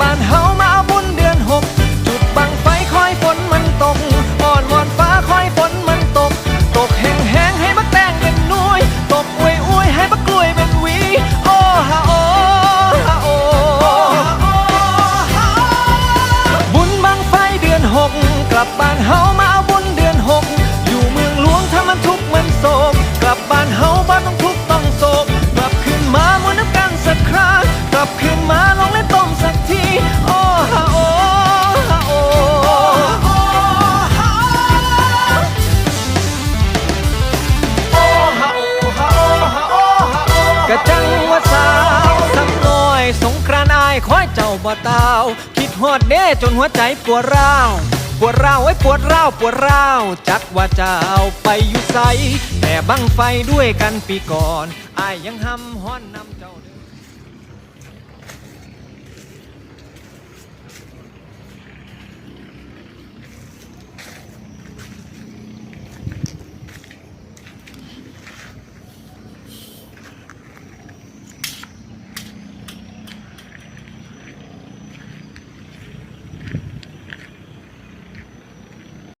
บ้านเฮามาบุญเดือนหก จุดบังไฟคอยฝนมันตกอ่อนวอนฟ้าคอยฝนมันตก ตกแห้งแห้งให้บักแตงเป็นนุ้ยตกอวยอวยให้บักกล้วยเป็นวีโอ้ฮาโอฮาโอบุญบังไฟเดือนหก กลับบ้านเฮามา จังว่าสาวสักหน่อยสงกรานอายคอยเจ้าบ่ตาคิดฮอดเน่จนหัวใจปวดร้าวปวดร้าวไอ้ปวดร้าวปวดร้าวจักว่าจะเอาไปอยู่ใสแต่บังไฟด้วยกันปีก่อนอายยังห้ำฮ้อนนำเจ้าเด้อ